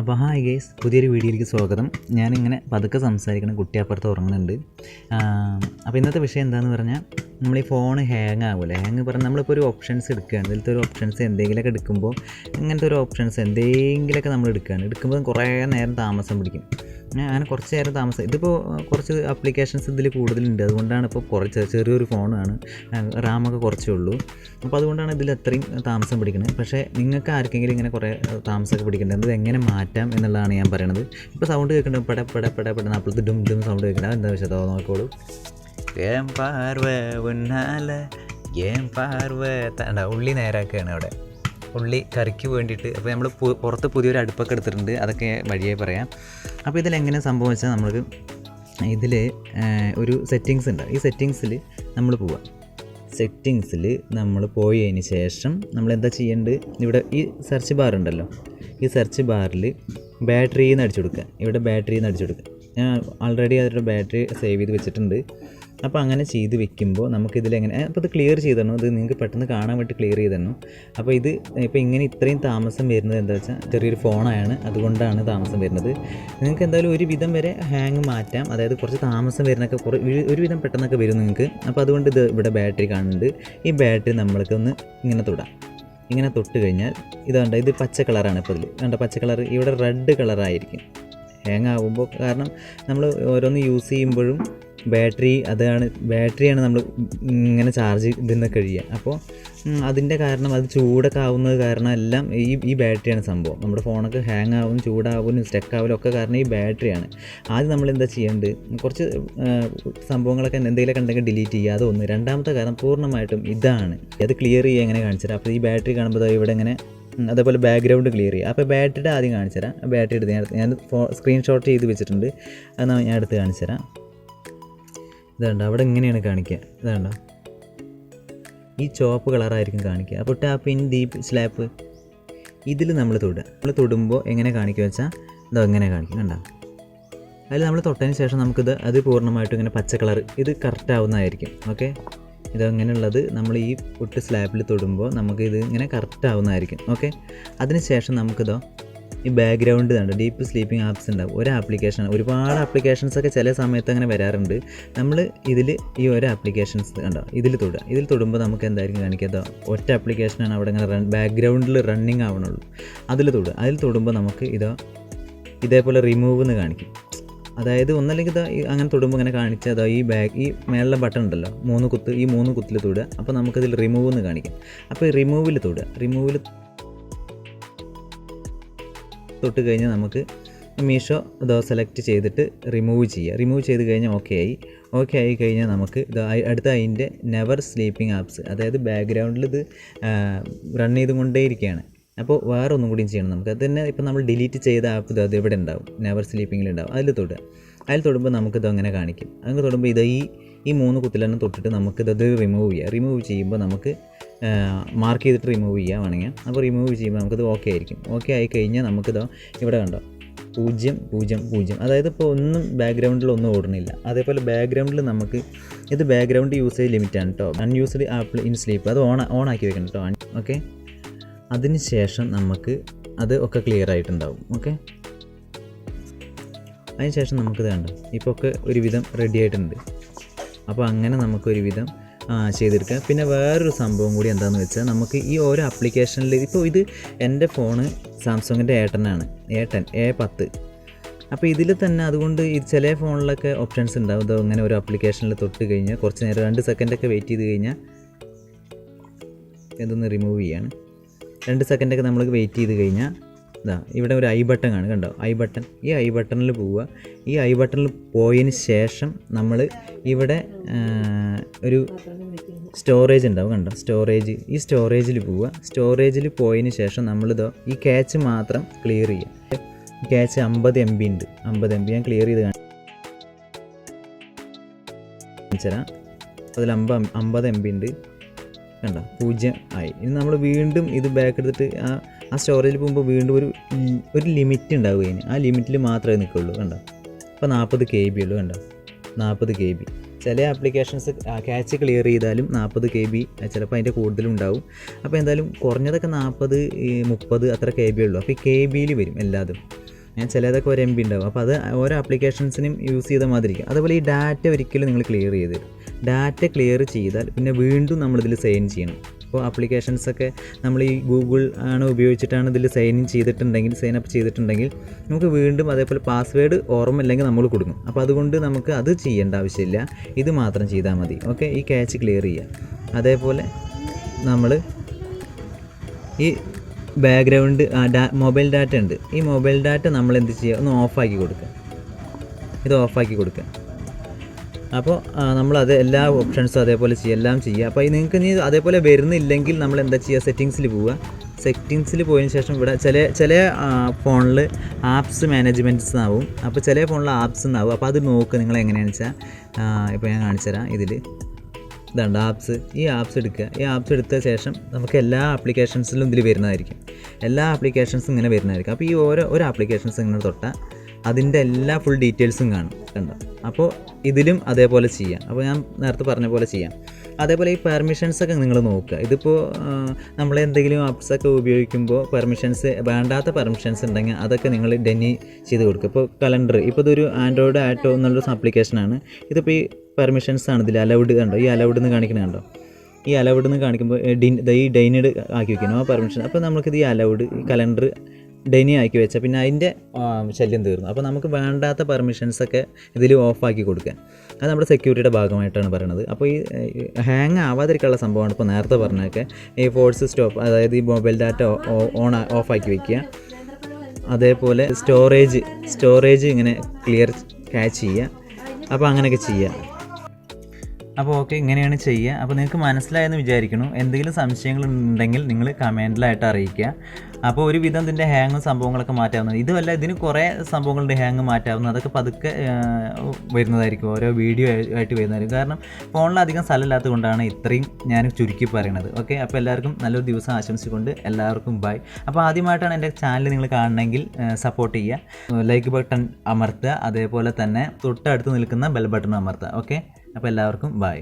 അപ്പോൾ hi guys പുതിയൊരു വീഡിയോയിലേക്ക് സ്വാഗതം. ഞാനിങ്ങനെ പതുക്കെ സംസാരിക്കണം കുട്ടിയപ്പുറത്ത് ഉറങ്ങുന്നുണ്ട്. അപ്പോൾ ഇന്നത്തെ വിഷയം എന്താണെന്ന് പറഞ്ഞാൽ നമ്മൾ ഈ ഫോൺ ഹാങ് ആവില്ല ഹാങ് പറഞ്ഞാൽ നമ്മളിപ്പോൾ ഒരു ഓപ്ഷൻസ് എടുക്കുകയാണ്. ഇതിലത്തെ ഒരു ഓപ്ഷൻസ് എന്തെങ്കിലുമൊക്കെ എടുക്കുമ്പോൾ ഇങ്ങനത്തെ ഒരു ഓപ്ഷൻസ് എന്തെങ്കിലുമൊക്കെ നമ്മൾ എടുക്കുകയാണ്. എടുക്കുമ്പോൾ കുറേ നേരം താമസം പിടിക്കും. അങ്ങനെ കുറച്ച് നേരം താമസം. ഇതിപ്പോൾ കുറച്ച് ആപ്ലിക്കേഷൻസ് ഇതിൽ കൂടുതലുണ്ട്. അതുകൊണ്ടാണ് ഇപ്പോൾ കുറച്ച് ചെറിയൊരു ഫോണാണ് റാമൊക്കെ കുറച്ചേ ഉള്ളൂ. അപ്പോൾ അതുകൊണ്ടാണ് ഇതിൽ അത്രയും താമസം പിടിക്കുന്നത് പക്ഷേ നിങ്ങൾക്ക് ആർക്കെങ്കിലും ഇങ്ങനെ കുറേ താമസമൊക്കെ പിടിക്കേണ്ടത് എങ്ങനെ മാറ്റാം എന്നുള്ളതാണ് ഞാൻ പറയണത്. ഇപ്പോൾ സൗണ്ട് കേൾക്കുന്നുണ്ട് പട പട പട പെട്ടെന്ന് അപ്പോഴത്തെ ഡും ഡും സൗണ്ട് കേൾക്കണം എന്താ വെച്ചാൽ നോക്കോളൂ ഏം പാർവ ഉന്നാല ഏം പാർവ തണ്ട ഉള്ളി നേരാക്കുകയാണ് അവിടെ. ഉള്ളി കറിക്ക് വേണ്ടിയിട്ട് അപ്പോൾ നമ്മൾ പുറത്ത് പുതിയൊരു അടുപ്പൊക്കെ എടുത്തിട്ടുണ്ട്. അതൊക്കെ വഴിയായി പറയാം. അപ്പോൾ ഇതിലെങ്ങനെ സംഭവം വെച്ചാൽ നമ്മൾക്ക് ഇതിൽ ഒരു സെറ്റിങ്സ് ഉണ്ട്. ഈ സെറ്റിങ്സിൽ നമ്മൾ പോവാം. സെറ്റിങ്സിൽ നമ്മൾ പോയതിന് ശേഷം നമ്മൾ എന്താ ചെയ്യേണ്ടത് ഇവിടെ ഈ സെർച്ച് ബാർ ഉണ്ടല്ലോ. ഈ സെർച്ച് ബാറിൽ ബാറ്ററിയിൽ നിന്ന് അടിച്ചു കൊടുക്കുക ഇവിടെ ബാറ്ററിയിൽ നിന്ന് അടിച്ചു കൊടുക്കുക ഞാൻ ഓൾറെഡി അതിന്റെ ബാറ്ററി സേവ് ചെയ്ത് വെച്ചിട്ടുണ്ട്. അപ്പോൾ അങ്ങനെ ചെയ്ത് വെക്കുമ്പോൾ നമുക്കിതിലെങ്ങനെ അപ്പോൾ ഇത് ക്ലിയർ ചെയ്ത് തരണം ഇത് നിങ്ങൾക്ക് പെട്ടെന്ന് കാണാൻ വേണ്ടി ക്ലിയർ ചെയ്ത് തരണം അപ്പോൾ ഇത് ഇപ്പോൾ ഇങ്ങനെ ഇത്രയും താമസം വരുന്നത് എന്താ വെച്ചാൽ ചെറിയൊരു ഫോണാണ് അതുകൊണ്ടാണ് താമസം വരുന്നത്. നിങ്ങൾക്ക് എന്തായാലും ഒരു വിധം വരെ ഹാങ് മാറ്റാം. അതായത് കുറച്ച് താമസം വരുന്നൊക്കെ കുറേ ഒരു വിധം പെട്ടെന്നൊക്കെ വരും നിങ്ങൾക്ക്. അപ്പോൾ അതുകൊണ്ട് ഇത് ഇവിടെ ബാറ്ററി കാണുന്നുണ്ട്. ഈ ബാറ്ററി നമ്മൾക്ക് ഒന്ന് ഇങ്ങനെ തൊടാം. ഇങ്ങനെ തൊട്ട് കഴിഞ്ഞാൽ ഇതുണ്ട് ഇത് പച്ച കളറാണ് ഇപ്പോൾ ഇതിൽ കണ്ട പച്ച കളർ ഇവിടെ റെഡ് കളറായിരിക്കും ഹാങ് ആകുമ്പോൾ കാരണം നമ്മൾ ഓരോന്ന് യൂസ് ചെയ്യുമ്പോഴും ബാറ്ററി അതാണ് ബാറ്ററിയാണ് നമ്മൾ ഇങ്ങനെ ചാർജ് ഇതിന്ന് കഴിയുക അപ്പോൾ അതിന്റെ കാരണം അത് ചൂടൊക്കെ ആവുന്നത് കാരണം എല്ലാം ഈ ഈ ബാറ്ററിയാണ് സംഭവം. നമ്മുടെ ഫോണൊക്കെ ഹാങ് ആവും ചൂടാവും സ്റ്റക്ക് ആവലും ഒക്കെ കാരണം ഈ ബാറ്ററിയാണ്. ആദ്യം നമ്മൾ എന്താ ചെയ്യേണ്ടത്? കുറച്ച് സംഭവങ്ങളൊക്കെ എന്തെങ്കിലുമൊക്കെ ഉണ്ടെങ്കിൽ ഡിലീറ്റ് ചെയ്യുക. അതൊന്ന് രണ്ടാമത്തെ കാരണം പൂർണമായിട്ടും ഇതാണ്. അത് ക്ലിയർ ചെയ്യുക എങ്ങനെ കാണിച്ചിട്ട് അപ്പോൾ ഈ ബാറ്ററി കാണുമ്പോൾ ഇവിടെ ഇങ്ങനെ അതേപോലെ ബാക്ക്ഗ്രൗണ്ട് ക്ലിയർ ചെയ്യുക. അപ്പോൾ ബാറ്ററിയുടെ ആദ്യം കാണിച്ചു തരാം. ബാറ്ററി എടുത്ത് ഞാൻ ഞാൻ സ്ക്രീൻഷോട്ട് ചെയ്ത് വെച്ചിട്ടുണ്ട്. അത് ഞാൻ എടുത്ത് കാണിച്ചു തരാം. ഇതുണ്ട് അവിടെ ഇങ്ങനെയാണ് കാണിക്കുക. ഇതുണ്ടോ. ഈ ചുവപ്പ് കളറായിരിക്കും കാണിക്കുക. അപ്പോൾ ടാപ്പ് ഇൻ ഡീപ്പ് സ്ലാപ്പ് ഇതിൽ നമ്മൾ തൊടുക. നമ്മൾ തൊടുമ്പോൾ എങ്ങനെ കാണിക്കുക വെച്ചാൽ ഇതോ എങ്ങനെ കാണിക്കും കണ്ടോ? അതിൽ നമ്മൾ തൊട്ടതിന് ശേഷം നമുക്കിത് അത് പൂർണമായിട്ടും ഇങ്ങനെ പച്ച കളർ ഇത് കറക്റ്റ് ആവുന്നതായിരിക്കും. ഓക്കെ ഇതങ്ങനെയുള്ളത് നമ്മൾ ഈ പുട്ട് സ്ലാബിൽ തൊടുമ്പോൾ നമുക്ക് ഇത് ഇങ്ങനെ കറക്റ്റ് ആവുന്നതായിരിക്കും. ഓക്കെ അതിന് ശേഷം നമുക്കിതോ ഈ ബാക്ക്ഗ്രൗണ്ട് കണ്ട്? ഡീപ്പ് സ്ലീപ്പിംഗ് ആപ്സ് ഉണ്ടാവും. ഒരു ആപ്ലിക്കേഷൻ ഒരുപാട് ആപ്ലിക്കേഷൻസ് ഒക്കെ ചില സമയത്ത് അങ്ങനെ വരാറുണ്ട്. നമ്മൾ ഇതിൽ ഈ ഒരു ആപ്ലിക്കേഷൻസ് കണ്ടോ? ഇതിൽ തൊടുക. ഇതിൽ തൊടുമ്പോൾ നമുക്ക് എന്തായിരിക്കും കാണിക്കാത്ത ഒറ്റ ആപ്ലിക്കേഷനാണ് അവിടെ ഇങ്ങനെ റൺ ബാക്ക്ഗ്രൗണ്ടിൽ റണ്ണിങ് ആവണുള്ളൂ. അതിൽ തൊടുക. അതിൽ തൊടുമ്പോൾ നമുക്ക് ഇതോ ഇതേപോലെ റിമൂവ് എന്ന് കാണിക്കും. അതായത് ഒന്നല്ലെങ്കിൽ ഇതാ അങ്ങനെ തൊടുമ്പോൾ ഇങ്ങനെ കാണിച്ചാൽ അതാ ഈ ബാഗ് ഈ മേളിലെ ബട്ടൺ ഉണ്ടല്ലോ മൂന്ന് കുത്ത് ഈ മൂന്ന് കുത്തിൽ തൊടുക. അപ്പോൾ നമുക്കിതിൽ റിമൂവ് എന്ന് കാണിക്കാം. അപ്പോൾ ഈ റിമൂവിൽ തൊടുക. റിമൂവിൽ തൊട്ട് കഴിഞ്ഞാൽ നമുക്ക് മീഷോ ഇതോ സെലക്ട് ചെയ്തിട്ട് റിമൂവ് ചെയ്യുക റിമൂവ് ചെയ്ത് കഴിഞ്ഞാൽ ഓക്കെ ആയി. ഓക്കെ ആയി കഴിഞ്ഞാൽ നമുക്ക് ഇത് അടുത്ത അതിന്റെ നെവർ സ്ലീപ്പിംഗ് ആപ്സ് അതായത് ബാക്ക്ഗ്രൗണ്ടിൽ ഇത് റൺ ചെയ്തുകൊണ്ടേയിരിക്കുകയാണ്. അപ്പോൾ വേറെ ഒന്നും കൂടിയും ചെയ്യണം നമുക്ക്. അത് തന്നെ ഇപ്പോൾ നമ്മൾ ഡിലീറ്റ് ചെയ്ത ആപ്പ് ഇത് അത് ഇവിടെ ഉണ്ടാവും? നെവർ സ്ലീപ്പിങ്ങിൽ ഉണ്ടാവും. അതിൽ തൊടുക. അതിൽ തൊടുമ്പോൾ നമുക്കിത് അങ്ങനെ കാണിക്കും. അങ്ങനെ തൊടുമ്പോൾ ഇത് ഈ ഈ മൂന്ന് കുത്തിലെണ്ണം തൊട്ടിട്ട് നമുക്കിത് റിമൂവ് ചെയ്യാം. റിമൂവ് ചെയ്യുമ്പോൾ നമുക്ക് മാർക്ക് ചെയ്തിട്ട് റിമൂവ് ചെയ്യാം വേണമെങ്കിൽ. അപ്പോൾ റിമൂവ് ചെയ്യുമ്പോൾ നമുക്കത് ഓക്കെ ആയിരിക്കും. ഓക്കെ ആയി കഴിഞ്ഞാൽ നമുക്കിത് ഇവിടെ കണ്ടോ പൂജ്യം പൂജ്യം പൂജ്യം. അതായത് ഇപ്പോൾ ഒന്നും ബാക്ക്ഗ്രൗണ്ടിൽ ഒന്നും ഓടുന്നില്ല. അതേപോലെ ബാക്ക്ഗ്രൗണ്ടിൽ നമുക്ക് ഇത് ബാക്ക്ഗ്രൗണ്ട് യൂസേജ് ലിമിറ്റാണ് കേട്ടോ അൺയൂസ്ഡ് ആപ്പിൾ ഇൻ സ്ലീപ്പ് അത് ഓൺ ഓൺ ആക്കി വെക്കണം കേട്ടോ ഓക്കെ അതിന് ശേഷം നമുക്ക് അത് ഒക്കെ ക്ലിയർ ആയിട്ടുണ്ടാവും. ഓക്കെ അതിന് ശേഷം നമുക്കിത് കണ്ടോ ഇപ്പോൾ ഒക്കെ ഒരുവിധം റെഡി ആയിട്ടുണ്ട്. അപ്പോൾ അങ്ങനെ നമുക്കൊരുവിധം ചെയ്തെടുക്കുക. പിന്നെ വേറൊരു സംഭവം കൂടി എന്താണെന്ന് വെച്ചാൽ നമുക്ക് ഈ ഓരോ ആപ്ലിക്കേഷനിൽ ഇപ്പോൾ ഇത് എന്റെ ഫോണ് സാംസങ്ങിന്റെ ഏട്ടനാണ്. ഏട്ടൻ എ പത്ത്. അപ്പോൾ ഇതിൽ തന്നെ അതുകൊണ്ട് ഈ ചില ഫോണിലൊക്കെ ഓപ്ഷൻസ് ഉണ്ടാവും. അതോ അങ്ങനെ ഒരു ആപ്ലിക്കേഷനിൽ തൊട്ട് കഴിഞ്ഞാൽ കുറച്ച് നേരം രണ്ട് സെക്കൻഡൊക്കെ വെയിറ്റ് ചെയ്ത് കഴിഞ്ഞാൽ ഇതൊന്ന് റിമൂവ് ചെയ്യാണ്. രണ്ട് സെക്കൻഡൊക്കെ നമ്മൾ വെയിറ്റ് ചെയ്ത് കഴിഞ്ഞാൽ ഇതാ ഇവിടെ ഒരു ഐ ബട്ടൺ ആണ് കണ്ടോ? ഐ ബട്ടൺ ഈ ഐ ബട്ടണിൽ പോവുക. ഈ ഐ ബട്ടണിൽ പോയതിന് ശേഷം നമ്മൾ ഇവിടെ ഒരു സ്റ്റോറേജ് ഉണ്ടാവും കണ്ടോ? സ്റ്റോറേജ് ഈ സ്റ്റോറേജിൽ പോവുക. സ്റ്റോറേജിൽ പോയതിന് ശേഷം നമ്മളിതോ ഈ ക്യാച്ച് മാത്രം ക്ലിയർ ചെയ്യുക. ക്യാച്ച് അമ്പത് എം ബി ഉണ്ട്. അമ്പത് എം ബി ഞാൻ ക്ലിയർ ചെയ്ത് കാണിച്ചുതരാം അതിൽ അമ്പത് അമ്പത് എം ബി ഉണ്ട്. കണ്ടോ? പൂജ്യം ആയി. ഇനി നമ്മൾ വീണ്ടും ഇത് ബാക്ക് എടുത്തിട്ട് ആ ആ സ്റ്റോറേജിൽ പോകുമ്പോൾ വീണ്ടും ഒരു ഒരു ലിമിറ്റ് ഉണ്ടാവും അതിന് ആ ലിമിറ്റിൽ മാത്രമേ നിൽക്കുള്ളൂ കണ്ടോ? അപ്പോൾ നാൽപ്പത് കെ ബി ഉള്ളൂ കണ്ടോ? നാൽപ്പത് കെ ബി. ചില ആപ്ലിക്കേഷൻസ് ക്യാച്ച് ക്ലിയർ ചെയ്താലും നാൽപ്പത് കെ ബി ചിലപ്പോൾ അതിന്റെ കൂടുതലും ഉണ്ടാവും. അപ്പോൾ എന്തായാലും കുറഞ്ഞതൊക്കെ നാൽപ്പത് മുപ്പത് അത്ര കെ ബി ഉള്ളൂ. അപ്പോൾ ഈ കെ ബിയിൽ വരും എല്ലാതും. ഞാൻ ചിലതൊക്കെ ഒരു എം ബി ഉണ്ടാവും. അപ്പോൾ അത് ഓരോ ആപ്ലിക്കേഷൻസിനും യൂസ് ചെയ്ത മാതിരിക്കും. അതുപോലെ ഈ ഡാറ്റ ഒരിക്കലും നിങ്ങൾ ക്ലിയർ ചെയ്ത് ഡാറ്റ ക്ലിയർ ചെയ്താൽ പിന്നെ വീണ്ടും നമ്മളിതിൽ സൈൻ ചെയ്യണം. ഇപ്പോൾ ആപ്ലിക്കേഷൻസൊക്കെ നമ്മൾ ഈ ഗൂഗിൾ ആണ് ഉപയോഗിച്ചിട്ടാണ് ഇതിൽ സൈൻ ഇൻ ചെയ്തിട്ടുണ്ടെങ്കിൽ സൈൻ അപ്പ് ചെയ്തിട്ടുണ്ടെങ്കിൽ നമുക്ക് വീണ്ടും അതേപോലെ പാസ്വേഡ് ഓർമ്മയില്ലെങ്കിൽ നമ്മൾ കൊടുക്കും. അപ്പോൾ അതുകൊണ്ട് നമുക്ക് അത് ചെയ്യേണ്ട ആവശ്യമില്ല. ഇത് മാത്രം ചെയ്താൽ മതി. ഓക്കെ? ഈ ക്യാച്ച് ക്ലിയർ ചെയ്യുക. അതേപോലെ നമ്മൾ ഈ ബാക്ക്ഗ്രൗണ്ട് മൊബൈൽ ഡാറ്റ ഉണ്ട്. ഈ മൊബൈൽ ഡാറ്റ നമ്മൾ എന്ത് ചെയ്യുക? ഒന്ന് ഓഫാക്കി കൊടുക്കുക. ഇത് ഓഫാക്കി കൊടുക്കുക. അപ്പോൾ നമ്മൾ എല്ലാ ഓപ്ഷൻസും അതേപോലെ ചെയ്യുക എല്ലാം ചെയ്യുക അപ്പോൾ നിങ്ങൾക്ക് ഇനി അതേപോലെ വരുന്നില്ലെങ്കിൽ നമ്മൾ എന്താ ചെയ്യുക? സെറ്റിങ്സിൽ പോവുക. സെറ്റിങ്സിൽ പോയതിന് ശേഷം ഇവിടെ ചില ചില ഫോണിൽ ആപ്സ് മാനേജ്മെന്റ്സ് എന്നാവും. അപ്പോൾ ചില ഫോണിൽ ആപ്സ് എന്നാവും. അപ്പോൾ അത് നോക്കുക നിങ്ങൾ എങ്ങനെയാണെന്ന് വെച്ചാൽ ഇപ്പോൾ ഞാൻ കാണിച്ചുതരാം ഇതിൽ ഇതുണ്ട് ആപ്സ് ഈ ആപ്സ് എടുക്കുക. ഈ ആപ്സ് എടുത്ത ശേഷം നമുക്ക് എല്ലാ ആപ്ലിക്കേഷൻസിലും ഇതിൽ വരുന്നതായിരിക്കും. എല്ലാ ആപ്ലിക്കേഷൻസും ഇങ്ങനെ വരുന്നതായിരിക്കും. അപ്പോൾ ഈ ഓരോ ഒരു ആപ്ലിക്കേഷൻസ് ഇങ്ങനെ തൊട്ടാൽ അതിന്റെ എല്ലാ ഫുൾ ഡീറ്റെയിൽസും കാണും. കണ്ടോ? അപ്പോൾ ഇതിലും അതേപോലെ ചെയ്യാം. അപ്പോൾ ഞാൻ നേരത്തെ പറഞ്ഞ പോലെ ചെയ്യാം. അതേപോലെ ഈ പെർമിഷൻസ് ഒക്കെ നിങ്ങൾ നോക്കുക. ഇതിപ്പോൾ നമ്മൾ എന്തെങ്കിലും ആപ്സൊക്കെ ഉപയോഗിക്കുമ്പോൾ പെർമിഷൻസ് വേണ്ടാത്ത പെർമിഷൻസ് ഉണ്ടെങ്കിൽ അതൊക്കെ നിങ്ങൾ ഡെന്നി ചെയ്ത് കൊടുക്കുക. ഇപ്പോൾ കലണ്ടർ ഇപ്പോൾ ഇതൊരു ആൻഡ്രോയിഡ് ആറ്റോ എന്നുള്ളൊരു ആപ്ലിക്കേഷനാണ് ഇതിപ്പോൾ ഈ പെർമിഷൻസ് ആണ് ഇതിൽ അലൗഡ് കണ്ടോ? ഈ അലൗഡ് എന്ന് കാണിക്കുന്നത് കണ്ടോ? ഈ അലൗഡ് എന്ന് കാണിക്കുമ്പോൾ ഡിൻ ഈ ഡൈനഡ് ആക്കി വെക്കണം. ആ പെർമിഷൻ അപ്പോൾ നമുക്കിത് ഈ അലൗഡ് കലണ്ടർ ഡെനി ആക്കി വെച്ചാൽ പിന്നെ അതിന്റെ ശല്യം തീർന്നു. അപ്പോൾ നമുക്ക് വേണ്ടാത്ത പെർമിഷൻസൊക്കെ ഇതിൽ ഓഫാക്കി കൊടുക്കാൻ. അത് നമ്മുടെ സെക്യൂരിറ്റിയുടെ ഭാഗമായിട്ടാണ് പറയുന്നത് അപ്പോൾ ഈ ഹാങ് ആവാതിരിക്കാനുള്ള സംഭവമാണ് ഇപ്പോൾ നേരത്തെ പറഞ്ഞൊക്കെ ഈ ഫോഴ്സ് സ്റ്റോപ്പ് അതായത് ഈ മൊബൈൽ ഡാറ്റ ഓൺ ഓഫാക്കി വെക്കുക. അതേപോലെ സ്റ്റോറേജ് സ്റ്റോറേജ് ഇങ്ങനെ ക്ലിയർ ക്യാച്ച് ചെയ്യുക. അപ്പോൾ അങ്ങനെയൊക്കെ ചെയ്യുക. അപ്പോൾ ഓക്കെ ഇങ്ങനെയാണ് ചെയ്യുക. അപ്പോൾ നിങ്ങൾക്ക് മനസ്സിലായെന്ന് വിചാരിക്കുന്നു. എന്തെങ്കിലും സംശയങ്ങൾ ഉണ്ടെങ്കിൽ നിങ്ങൾ കമന്റിലായിട്ട് അറിയിക്കുക. അപ്പോൾ ഒരു വിധം ഇതിന്റെ ഹാങ്ങും സംഭവങ്ങളൊക്കെ മാറ്റാവുന്നത് ഇതുമല്ല ഇതിന് കുറേ സംഭവങ്ങളുടെ ഹാങ് മാറ്റാവുന്നത് അതൊക്കെ പതുക്കെ വരുന്നതായിരിക്കും. ഓരോ വീഡിയോ ആയിട്ട് വരുന്നതായിരിക്കും. കാരണം ഫോണിൽ അധികം സ്ഥലമില്ലാത്തത് കൊണ്ടാണ് ഇത്രയും ഞാൻ ചുരുക്കി പറയണത്. ഓക്കെ അപ്പോൾ എല്ലാവർക്കും നല്ലൊരു ദിവസം ആശംസിച്ചുകൊണ്ട് എല്ലാവർക്കും ബൈ അപ്പോൾ ആദ്യമായിട്ടാണ് എന്റെ ചാനൽ നിങ്ങൾ കാണണമെങ്കിൽ സപ്പോർട്ട് ചെയ്യുക. ലൈക്ക് ബട്ടൺ അമർത്തുക. അതേപോലെ തന്നെ തൊട്ടടുത്ത് നിൽക്കുന്ന ബെൽ ബട്ടൺ അമർത്തുക. ഓക്കെ അപ്പോൾ എല്ലാവർക്കും ബൈ